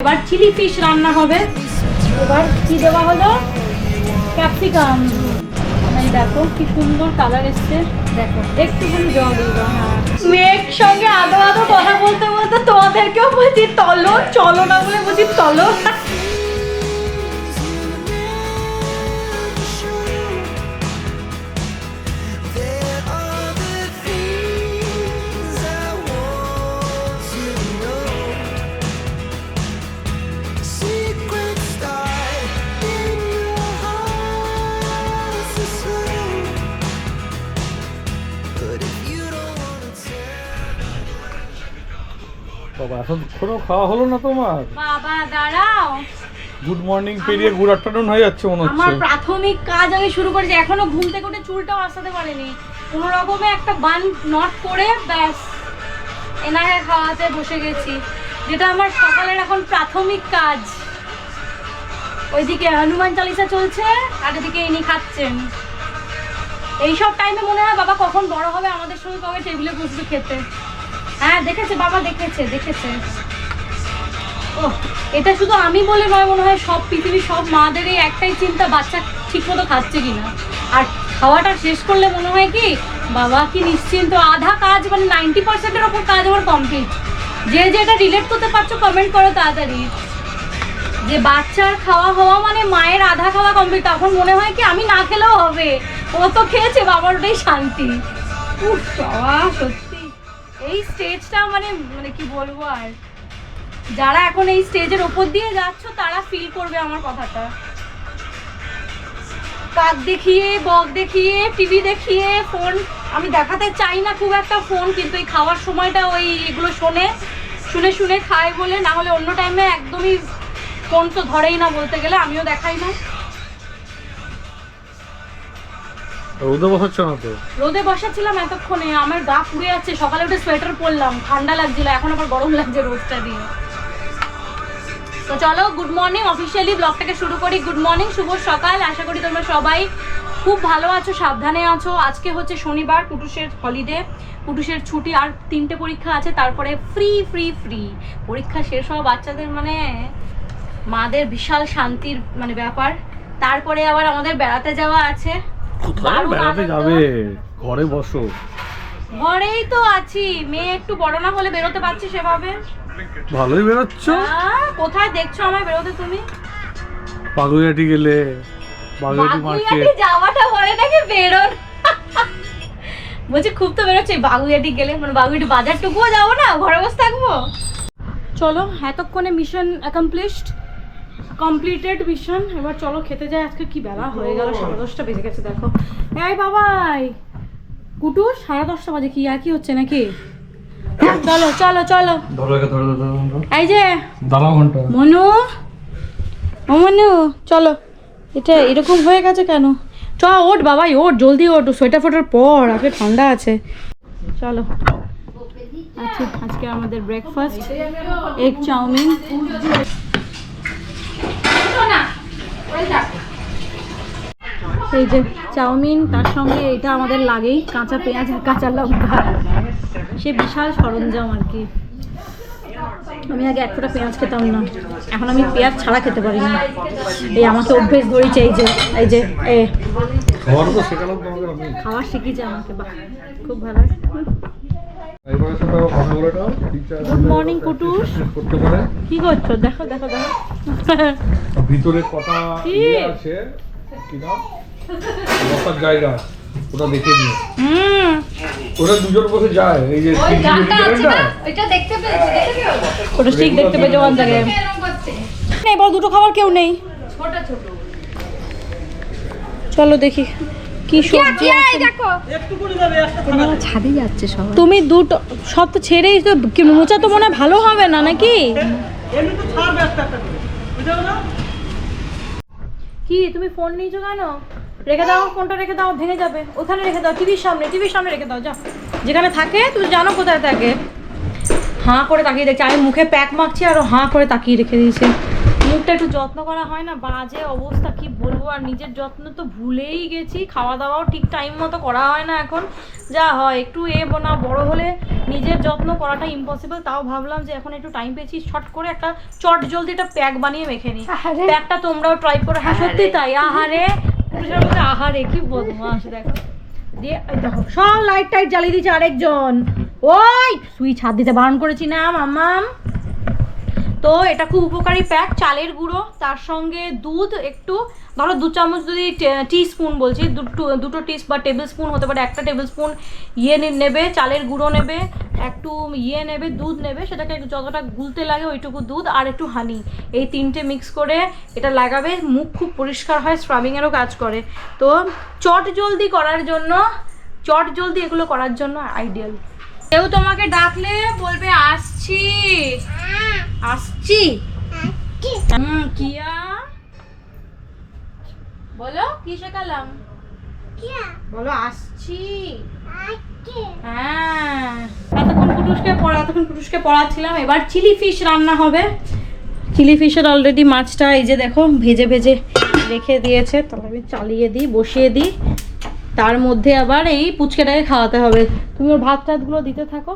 এবার chilli fish রান্না হবে। এবার কি দেওয়া হলো? ক্যাপসিকাম। এই দেখো কি সুন্দর কালার এসছে। দেখো একটুখানি জল দিল হ্যাঁ। মেয়ের সঙ্গে আদো আদো কথা বলতে বলতে তোমাদেরকেও বলছি, তলো, চলো না বলে বলছি, তলো। এখন কোনো খাওয়া হলো না তোমার? বাবা দাঁড়াও। গুড মর্নিং পেরিয়ে গুড আফটারনুন হয়ে যাচ্ছে মনে আমার প্রাথমিক কাজ আমি শুরু করেছি এখনও ঘুম থেকে উঠে চুলটাও আসাতে পারিনি। কোনো রকমে একটা বান নট করে ব্যাস এনাকে খাওয়াতে বসে গেছি। যেটা আমার সকালের এখন প্রাথমিক কাজ। ওইদিকে হনুমান চালিসা চলছে আর এদিকে ইনি খাচ্ছেন। এইসব টাইমে মনে হয় বাবা কখন বড় হবে আমাদের সঙ্গে কবে টেবিলে বসবে খেতে। হ্যাঁ দেখেছে, বাবা দেখেছে দেখেছে। ও এটা শুধু আমি বলে নয়, মনে হয় সব পৃথিবীর সব মাদেরই একটাই চিন্তা, বাচ্চা ঠিক মতো খাচ্ছে কিনা। আর খাওয়াটা শেষ করলে মনে হয় কি, বাবা কি নিশ্চিন্ত? আধা কাজ মানে নাইনটি পার্সেন্টের ওপর কাজ আমার কমপ্লিট যে যেটা রিলেট করতে পারছ কমেন্ট করো তাড়াতাড়ি। যে বাচ্চার খাওয়া হওয়া মানে মায়ের আধা খাওয়া কমপ্লিট তখন মনে হয় কি, আমি না খেলেও হবে। ও তো খেয়েছে বাবার ওটাই শান্তি। উফ, বাবা, সত্যি। এই স্টেজটা মানে মানে কি বলব আর? যারা এখন এই স্টেজের ওপর দিয়ে যাচ্ছ, তারা ফিল করবে আমার কথাটা। কাক দেখিয়ে, বক দেখিয়ে টিভি দেখিয়ে ফোন আমি দেখাতে চাই না খুব একটা ফোন কিন্তু এই খাওয়ার সময়টা ওই এগুলো শোনে, শুনে শুনে খায় বলে, না হলে অন্য টাইমে একদমই ফোন তো ধরেই না বলতে গেলে, আমিও দেখাই না। রোদে বসাচ্ছ না তো? রোদে বসাচ্ছিলাম এতক্ষণে, আমার গা পুড়ে যাচ্ছে, সকালে উঠে সোয়েটার পরলাম, ঠান্ডা লাগছিল, এখন আবার গরম লাগছে রোদটা দিয়ে। তো চলো গুড মর্নিং অফিসিয়ালি ব্লগটাকে শুরু করি। গুড মর্নিং শুভ সকাল, আশা করি তোমরা সবাই খুব ভালো আছো, সাবধানে আছো। আজকে হচ্ছে শনিবার, কুটুসের হলিডে কুটুসের ছুটি, আর তিনটে পরীক্ষা আছে, তারপরে ফ্রি ফ্রি ফ্রি পরীক্ষা শেষ হওয়া বাচ্চাদের মানে মাদের বিশাল শান্তির মানে ব্যাপার। তারপরে আবার আমাদের বেড়াতে যাওয়া আছে। কোথায়? বেড়াতে যাবে। ঘরে বসো। ঘরেই তো আছি। মেয়ে একটু বড় না হলে বেরোতে পারছি সেভাবে। ভালোই বেরোচ্ছ? কোথায় দেখছ আমায় বেরোতে তুমি? পাগুয়াটি গেলে বাগুয়াটি মার্কেট যাওয়াটা বলে নাকি বেরোন। বলছি খুব তো বেরোচ্ছে। বাগুইয়াটি গেলে মানে বাগুইয়াটি বাজারটুকুও যাব না ঘরে বসে থাকব? চলো এতক্ষণে মিশন অ্যাকমপ্লিশড কমপ্লিটেড মিশন এবার চলো খেতে যাই। আজকে কি বেলা হয়ে গেল? সাড়ে দশটা বেজে গেছে দেখো। এই বাবাই! কুটু সাড়ে দশটা বাজে কি? আর কি হচ্ছে নাকি? চলো চলো চলো। এই যে মনু। ও মনু চলো। এটা এরকম হয়ে গেছে কেন? চ ওঠ বাবাই ওঠ জলদি ওঠ। সোয়েটার ফোটার পর আজকে ঠান্ডা আছে। চলো। আচ্ছা আজকে আমাদের ব্রেকফাস্ট এগ চাউমিন। এই যে চাউমিন তার সঙ্গে এটা আমাদের লাগেই কাঁচা পেঁয়াজ আর কাঁচা লঙ্কা। সে বিশাল সরঞ্জাম আর কি। আমি আগে এক ফোঁটা পেঁয়াজ খেতাম না। এখন আমি পেঁয়াজ ছাড়া খেতে পারি না। এই আমাকে অভ্যেস ধরেছে এই যে এই যে এ। খাওয়া শিখিয়েছে আমাকে বাহ খুব ভালো। কথা গুড মর্নিং কুটুস। কি করছ? দেখো দেখো দেখো। ভিতরে কটা কি? ইয়ে আছে কি নাম? বসার জায়গা ওটা দেখে নিও। ওরা দুজন বসে যায় এই যে ওই গানটা আছে না? না ওইটা দেখতে পেয়েছি? দেখেছ ওটা ঠিক দেখতে পেয়েছ ওখান থেকে। এরকম করছে। দুটো খাবার কেউ নেই। ছোট ছোট। চলো দেখি কি সবজি আছে। ছাদে যাচ্ছে সবাই তুমি দুটো সব তো ছেড়েই তো মোচা তো মনে হয় ভালো হবে না নাকি? কি তুমি ফোন নিয়েছো কেন? রেখে দাও ফোনটা রেখে দাও ভেঙে যাবে। ওখানে রেখে দাও টিভির সামনে টিভির সামনে রেখে দাও যাও যেখানে থাকে তুমি জানো কোথায় থাকে। হাঁ করে তাকিয়ে দেখছে আমি মুখে প্যাক মাখছি আর হাঁ করে তাকিয়ে রেখে দিয়েছে। মুখটা একটু যত্ন করা হয় না বাজে অবস্থা কি বলব? আর নিজের যত্ন তো ভুলেই গেছি খাওয়া দাওয়াও ঠিক টাইম মতো করা হয় না এখন। যা হয় একটু এ না বড় হলে নিজের যত্ন করাটা ইম্পসিবল তাও ভাবলাম যে এখন একটু টাইম পেয়েছি শর্ট করে একটা চট জলদি একটা প্যাক বানিয়ে মেখে নিই। প্যাকটা তোমরাও ট্রাই করে। হ্যাঁ সত্যি তাই আহারে। পুরুষের আহারে, কি বদমাস দেখো। সব লাইট টাইট জ্বালিয়ে দিচ্ছে আরেকজন। ওই সুইচ হাত দিতে বারণ করেছি না, মাম্মাম। তো এটা খুব উপকারী প্যাক চালের গুঁড়ো, তার সঙ্গে দুধ একটু, ধরো দু চামচ যদি টি স্পুন বলছি দুটো দুটো টি বা টেবিল স্পুন হতে পারে, একটা টেবিল স্পুন ইয়ে নেবে, চালের গুঁড়ো নেবে, একটু ইয়ে নেবে, দুধ নেবে, সেটাকে যতটা গুলতে লাগে ওইটুকু দুধ আর একটু হানি এই তিনটে মিক্স করে এটা লাগাবে, মুখ খুব পরিষ্কার হয় স্ক্রাবিংয়েরও কাজ করে। তো চট জলদি করার জন্য চট জলদি এগুলো করার জন্য আইডিয়াল কেউ তোমাকে ডাকলে বলবে, আসছি। আসছি? কিয়া? বলো, কি শেখালাম? বলো, আসছি। হ্যাঁ। এতক্ষণ কুটুসকে পড়া, এতক্ষণ কুটুসকে পড়াচ্ছিলাম। এবার চিলি ফিশ রান্না হবে। চিলি ফিশের অলরেডি মাছটা এই যে দেখো, ভেজে ভেজে রেখে দিয়েছে। তাহলে আমি চালিয়ে দিই, বসিয়ে দিই। তার মধ্যে আবার এই পুচকেটাকে খাওয়াতে হবে। তুমি ওর ভাত টাতগুলো দিতে থাকো।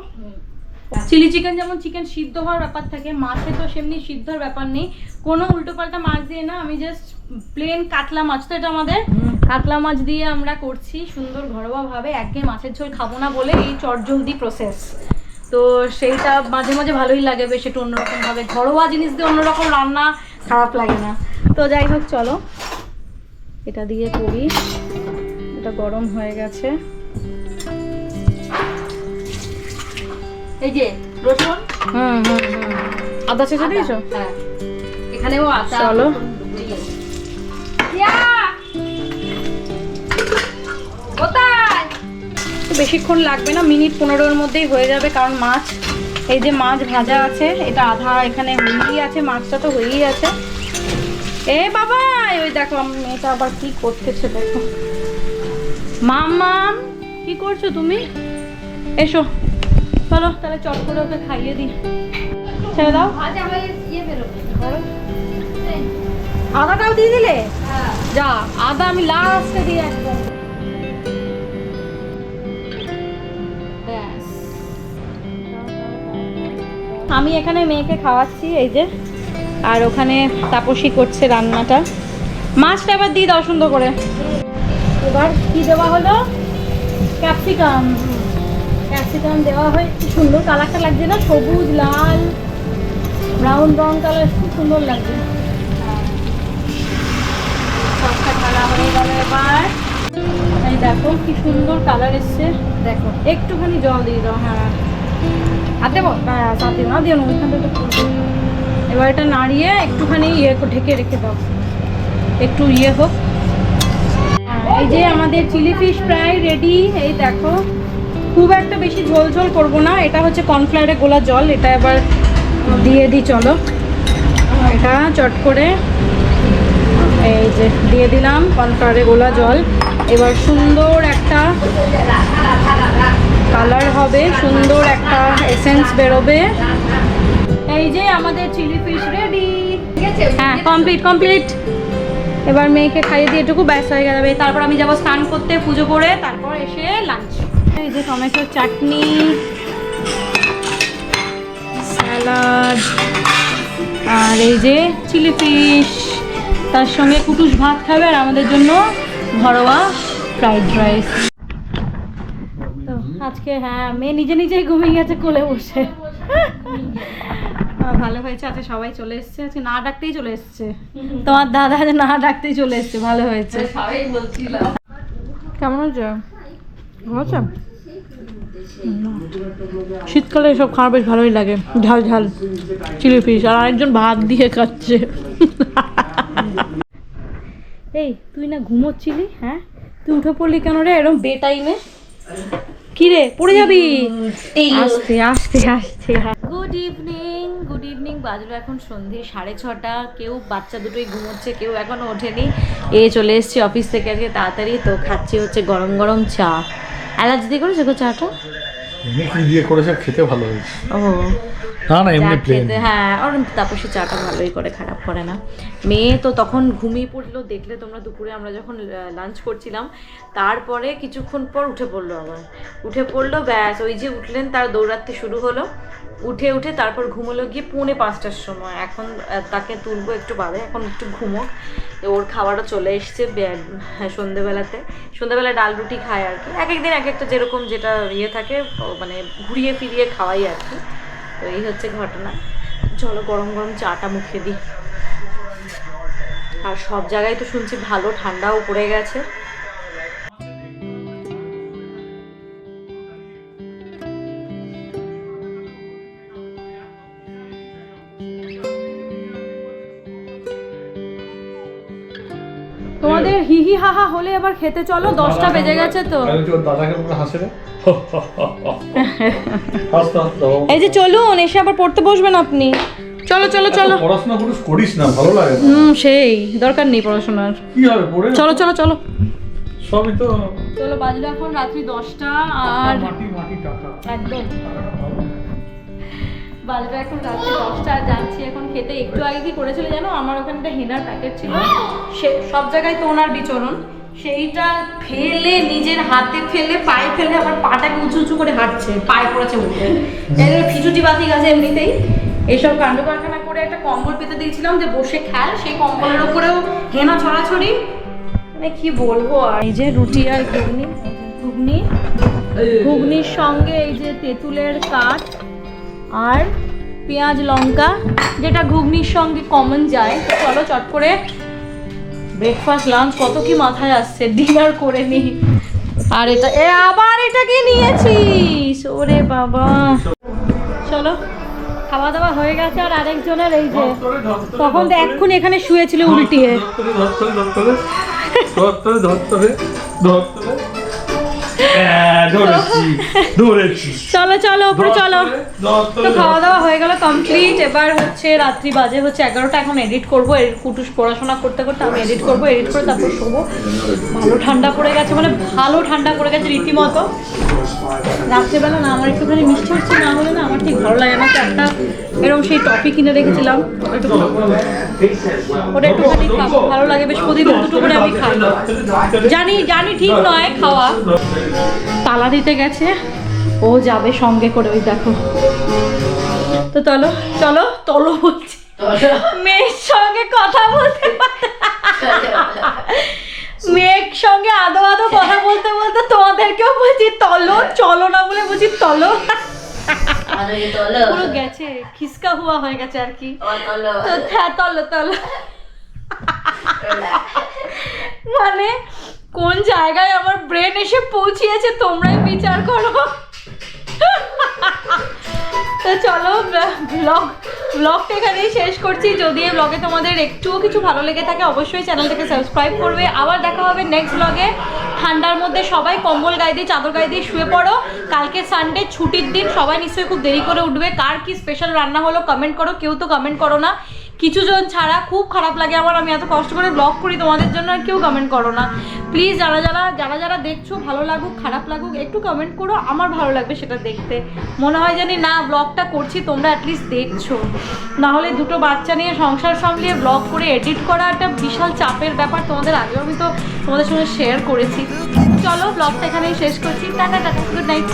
চিলি চিকেন যেমন চিকেন সিদ্ধ হওয়ার ব্যাপার থাকে মাছে তো সেমনি সিদ্ধর ব্যাপার নেই। কোনো উল্টোপাল্টা মাছ দিয়ে না আমি জাস্ট প্লেন কাতলা মাছ তো এটা আমাদের। কাতলা মাছ দিয়ে আমরা করছি সুন্দর ঘরোয়াভাবে। একঘেয়ে মাছের ঝোল খাব না বলে এই চটজলদি প্রসেস তো সেইটা মাঝে মাঝে ভালোই লাগে বেশ একটু অন্যরকমভাবে। ঘরোয়া জিনিস দিয়ে অন্যরকম রান্না খারাপ লাগে না। তো যাই হোক চলো। এটা দিয়ে করি। এটা গরম হয়ে গেছে। এই যে রসুন। হুম হুম হুম। আদা ছেঁচে দিয়েছ? হ্যাঁ। এখানেও আটা চলো। বেশিক্ষণ লাগবে না মিনিট পনেরোর মধ্যেই হয়ে যাবে কারণ মাছ এই যে মাছ ভাজা আছে এটা আধা এখানে হয়েই আছে মাছটা তো হয়েই আছে। এ বাবা ওই দেখো মেয়েটা আবার কি করতেছে দেখো। মাম মাম কি করছ তুমি? এসো। চলো তাহলে চট করে ওকে খাইয়ে দিই। ছেড়ে দাও। ইয়ে আদাটাও দিয়ে দিলে? হ্যাঁ। যা আদা আমি লাস্টে দিয়ে একদম। আমি এখানে মেয়েকে খাওয়াচ্ছি এই যে। আর ওখানে তাপসী করছে রান্নাটা। মাছটা এবার দিয়ে দাও সুন্দর করে। এবার কি দেওয়া হলো? ক্যাপসিকাম। ক্যাপসিকাম দেওয়া হয় কি সুন্দর কালারটা লাগছে না? সবুজ লাল ব্রাউন ব্রাউন কালার খুব সুন্দর লাগছে। হয়ে দেখো কি সুন্দর কালার এসছে। দেখো একটুখানি জল দিয়ে দাও হ্যাঁ। আর না এবার এটা নাড়িয়ে একটুখানি ইয়ে ঢেকে রেখে দাও। একটু ইয়ে হোক। হ্যাঁ, এই যে আমাদের চিলি ফিশ প্রায় রেডি, এই দেখো। খুব একটা বেশি ঝোল ঝোল করব না, এটা হচ্ছে কর্নফ্লাওয়ারে গোলা জল, এটা এবার দিয়ে দিই, চলো। এটা চট করে এই যে দিয়ে দিলাম কর্নফ্লাওয়ারে গোলা জল। এবার সুন্দর একটা কালার হবে, সুন্দর একটা এসেন্স বেরোবে। এই যে আমাদের চিলি ফিশ রেডি। হ্যাঁ কমপ্লিট কমপ্লিট এবার মেয়েকে খাইয়ে দিয়ে এটুকু ব্যাস হয়ে যাবে তারপর আমি যাব স্নান করতে, পুজো করে, তারপর এসে লাঞ্চ এই যে টমেটোর চাটনি, স্যালাড, আর এই যে চিলি ফিশ। তার সঙ্গে কুটুস ভাত খাবে আর আমাদের জন্য ঘরোয়া ফ্রাইড রাইস। তো আজকে হ্যাঁ মেয়ে নিজে নিজেই ঘুমিয়ে গেছে কোলে বসে। ভালো হয়েছে আজকে সবাই চলে এসেছে। আজকে না ডাকতেই চলে এসেছে। তোমার দাদা আজ না ডাকতেই চলে এসেছে ভালো হয়েছে। সবাই বলছিলাম কেমন হয়েছে? আছে? শীতকালে এসব খাওয়া বেশ ভালোই লাগে। ঝাল ঝাল চিলি ফিশ আর আরেকজন ভাত দিয়ে খাচ্ছে। এই তুই না ঘুমোচ্ছিলি হ্যাঁ? তুই উঠে পড়লি কেন রে? এরকম বে টাইমে কি রে পড়ে যাবি? আস্তে আস্তে আস্তে গুড ইভিনিং গুড ইভিনিং বাজলো এখন সন্ধে সাড়ে ছটা। কেউ বাচ্চা দুটোই ঘুমোচ্ছে কেউ এখনও ওঠেনি। এ চলে এসেছি অফিস থেকে আজকে তাড়াতাড়ি তো খাচ্ছি হচ্ছে গরম গরম চা। অ্যালার্জি দিয়ে করেছ গো চাটা? কি দিয়ে করেছে খেতে ভালো হয়েছে। ও। না না এমনি প্লেন হ্যাঁ আর তাপসী চাটা ভালোই করে খারাপ করে না। মেয়ে তো তখন ঘুমিয়ে পড়ল দেখলে তোমরা দুপুরে আমরা যখন লাঞ্চ করছিলাম তারপরে কিছুক্ষণ পর উঠে পড়ল আবার। উঠে পড়ল ব্যাস ওই যে উঠলেন তার দৌড়াতে শুরু হলো। উঠে উঠে তারপর ঘুমোলো গিয়ে পৌনে পাঁচটার সময়। এখন তাকে তুলবো একটু বাদে এখন একটু ঘুমোক। ওর খাবারও চলে এসছে হ্যাঁ, সন্ধেবেলাতে। সন্ধেবেলা ডাল রুটি খায় আর কি। এক একদিন এক একটা যেরকম যেটা ইয়ে থাকে মানে ঘুরিয়ে ফিরিয়ে খাওয়াই আর কি। তো এই হচ্ছে ঘটনা। চলো গরম গরম চাটা মুখে দিই। আর সব জায়গায় তো শুনছি ভালো ঠান্ডাও পড়ে গেছে। হি হি হা হা হলে আবার খেতে চলো দশটা বেজে গেছে তো। এই যে চলুন এসে আবার পড়তে বসবেন আপনি। চলো চলো চলো। পড়াশোনা করিস করিস না ভালো লাগে হুম সেই দরকার নেই পড়াশোনার। কি হবে পড়ে চলো চলো চলো। সবই তো চলো বাজলো এখন রাত্রি দশটা আর মাটি মাটি টাকা। একদম। বাজবে এখন রাত্রি দশটা, আর যাচ্ছি এখন খেতে। একটু আগে কি করেছিল জানো? আমার ওখানে একটা হেনার প্যাকেট ছিল। সে সব জায়গায় তো ওনার বিচরণ। সেইটা ফেলে, নিজের হাতে ফেলে, পায়ে ফেলে আবার পাটাকে উঁচু উঁচু করে হাঁটছে, পায়ে পড়েছে উঠে ফিচুটি বাতি গাছে এমনিতেই। এইসব কাণ্ড কারখানা করে একটা কম্বল পেতে দিয়েছিলাম যে বসে খেল। সেই কম্বলের উপরেও হেনা ছড়াছড়ি। মানে কি বলব আর? এই যে রুটি আর ঘুগনি। ঘুগনি। ঘুগনির সঙ্গে এই যে তেঁতুলের কাঠ। আর পেঁয়াজ লঙ্কা যেটা ঘুগনির সঙ্গে কমন যায়। তো চলো চট করে ব্রেকফাস্ট লাঞ্চ কত কি মাথায় আসছে ডিনার করে নি আর এটা এ আবার এটাকে নিয়েছিস? ওরে বাবা। চলো খাওয়া দাওয়া হয়ে গেছে আর আরেকজনের এই যে তখন তো এক্ষুনি এখানে শুয়েছিল উল্টিয়ে। ধরতরে ধরতরে ধরতরে ধরতরে চলো। চলো উপরে চলো। তো খাওয়া দাওয়া হয়ে গেল কমপ্লিট এবার হচ্ছে রাত্রি বাজে হচ্ছে এগারোটা এখন এডিট করব। কুটুস পড়াশোনা করতে করতে আমি এডিট করব এডিট করে তারপর শোবো। ভালো ঠান্ডা পড়ে গেছে মানে ভালো ঠান্ডা পড়ে গেছে রীতিমতো। রাত্রেবেলা না আমার একটুখানি মিষ্টি মিষ্টি না হলে না আমার ঠিক ভালো লাগে না। একটা এরকম সেই টপি কিনে রেখেছিলাম। ওটা একটুখানি খাব ভালো লাগে, বেশ প্রতিদিন দুটো করে আমি খাই। জানি জানি ঠিক নয় খাওয়া। তালা দিতে গেছে। ও যাবে সঙ্গে করে, ওই দেখো। তো চলো চলো, তলো বলছি। মেয়ের সঙ্গে কথা বলতে মেয়ের সঙ্গে আদো আদো কথা বলতে বলতে তোমাদেরকেও বলছি, তলো, চলো না বলে বলছি, তলো। পুরো গেছে খিসকা হুয়া হয়ে গেছে আর কি। তো তলো তলো। মানে কোন জায়গায় আমার ব্রেন এসে পৌঁছিয়েছে তোমরাই বিচার করো। তো চলো ব্লগ ব্লগটা এখানেই শেষ করছি। যদি এই ব্লগে তোমাদের একটুও কিছু ভালো লেগে থাকে অবশ্যই চ্যানেলটাকে সাবস্ক্রাইব করবে। আবার দেখা হবে নেক্সট ব্লগে ঠান্ডার মধ্যে সবাই কম্বল গায়ে দিয়ে, চাদর গায়ে দিয়ে শুয়ে পড়ো। কালকে সানডে ছুটির দিন, সবাই নিশ্চয়ই খুব দেরি করে উঠবে। কার কি স্পেশাল রান্না হলো কমেন্ট করো, কেউ তো কমেন্ট করো না। কিছু জন ছাড়া খুব খারাপ লাগে। আমার আমি এত কষ্ট করে ব্লগ করি, তোমাদের জন্য আর কেউ কমেন্ট করো না। প্লিজ যারা যারা যারা যারা দেখছ, ভালো লাগুক, খারাপ লাগুক, একটু কমেন্ট করো, আমার ভালো লাগবে সেটা দেখতে। মনে হয় জানি না ব্লগটা করছি, তোমরা অ্যাটলিস্ট দেখছ। না হলে দুটো বাচ্চা নিয়ে সংসার সামলিয়ে ব্লগ করে এডিট করা একটা বিশাল চাপের ব্যাপার তোমাদের আগেও আমি তো তোমাদের সঙ্গে শেয়ার করেছি। চলো ব্লগটা এখানেই শেষ করছি। Tata tata good night